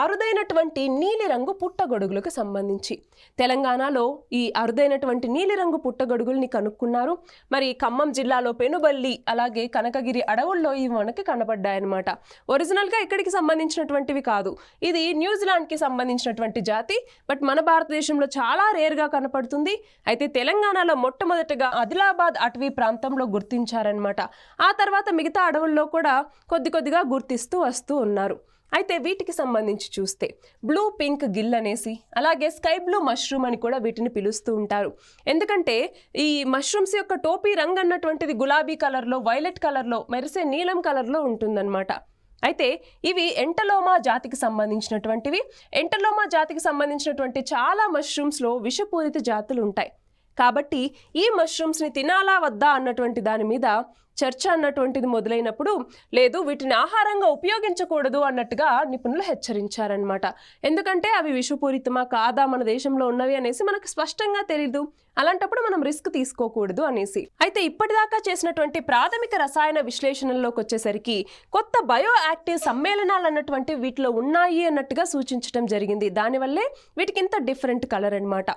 అరుదైనటువంటి నీలిరంగు పుట్టగొడుగులకు సంబంధించి. తెలంగాణలో ఈ అరుదైనటువంటి నీలిరంగు పుట్టగొడుగుల్ని కనుక్కున్నారు. మరి ఖమ్మం జిల్లాలో పెనుబల్లి అలాగే కనకగిరి అడవుల్లో ఇవి మనకి కనబడ్డాయన్నమాట ఒరిజినల్గా ఇక్కడికి సంబంధించినటువంటివి కాదు. ఇది న్యూజిలాండ్కి సంబంధించినటువంటి జాతి బట్ మన భారతదేశంలో చాలా రేర్గా కనపడుతుంది. అయితే తెలంగాణలో మొట్టమొదటగా ఆదిలాబాద్ అటవీ ప్రాంతంలో గుర్తించారనమాట ఆ తర్వాత మిగతా అడవుల్లో కూడా కొద్ది కొద్దిగా గుర్తిస్తూ వస్తూ ఉన్నారు. అయితే వీటికి సంబంధించి చూస్తే బ్లూ పింక్ గిల్ అనేసి అలాగే స్కై బ్లూ మష్రూమ్ అని కూడా వీటిని పిలుస్తూ ఉంటారు. ఎందుకంటే ఈ మష్రూమ్స్ యొక్క టోపీ రంగు అన్నటువంటిది గులాబీ కలర్లో వైలెట్ కలర్లో మెరిసే నీలం కలర్లో ఉంటుందన్నమాట. అయితే ఇవి ఎంటలోమా జాతికి సంబంధించినటువంటివి. ఎంటలోమా జాతికి సంబంధించినటువంటి చాలా మష్రూమ్స్లో విషపూరిత జాతులు ఉంటాయి. కాబట్టి ఈ మష్రూమ్స్ని తినాలా వద్దా అన్నటువంటి దాని మీద చర్చ అన్నటువంటిది మొదలైనప్పుడు లేదు వీటిని ఆహారంగా ఉపయోగించకూడదు అన్నట్టుగా నిపుణులు హెచ్చరించారనమాట ఎందుకంటే అవి విషపూరితమా కాదా మన దేశంలో ఉన్నవి అనేసి మనకు స్పష్టంగా తెలీదు. అలాంటప్పుడు మనం రిస్క్ తీసుకోకూడదు అనేసి. అయితే ఇప్పటిదాకా చేసినటువంటి ప్రాథమిక రసాయన విశ్లేషణల్లోకి వచ్చేసరికి కొత్త బయో యాక్టివ్ సమ్మేళనాలు అన్నటువంటి వీటిలో ఉన్నాయి అన్నట్టుగా సూచించడం జరిగింది. దానివల్లే వీటికి ఇంత డిఫరెంట్ కలర్ అనమాట